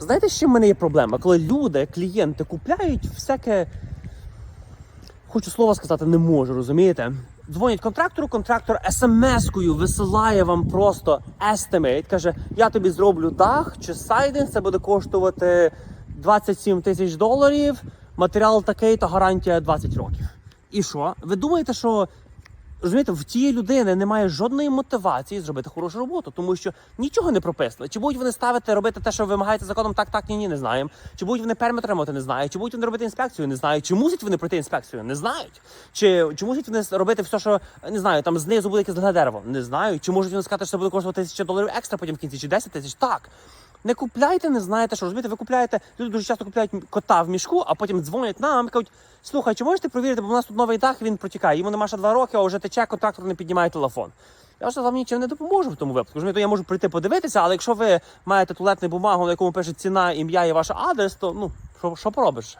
Знаєте, чим в мене є проблема? Коли люди, клієнти купляють всяке. Хочу слово сказати, не можу, розумієте? Дзвонять контрактору, контрактор смс-кою висилає вам просто estimate, каже: я тобі зроблю дах чи сайдинг, це буде коштувати 27 тисяч доларів, матеріал такий, то гарантія 20 років. І що? Ви думаєте, що Розумієте, в тієї людини немає жодної мотивації зробити хорошу роботу, тому що нічого не прописано. Чи будуть вони ставити робити те, що вимагається законом, так, так, ні, ні, не знаємо. Чи будуть вони перміт отримати, не знають. Чи будуть вони робити інспекцію, не знають. Чи мусять вони пройти інспекцію, не знають. Чи, чи мусять вони робити все, що не знаю, там знизу буде якесь дерево, не знають. Чи можуть вони сказати, що це буде коштувати тисяча доларів екстра потім в кінці, чи 10 тисяч? Так. Не купляйте, не знаєте, що розумієте, ви купляєте. Люди дуже часто купляють кота в мішку, а потім дзвонять нам і кажуть, слухай, чи можете провірити, бо у нас тут новий дах, він протікає. Йому нема ще два роки, а вже тече, контрактор не піднімає телефон. Я ж вам нічим не допоможу в тому випадку. Розумієте, я можу прийти подивитися, але якщо ви маєте туалетну бумагу, на якому пише ціна, ім'я і ваш адрес, то ну що, що поробиш?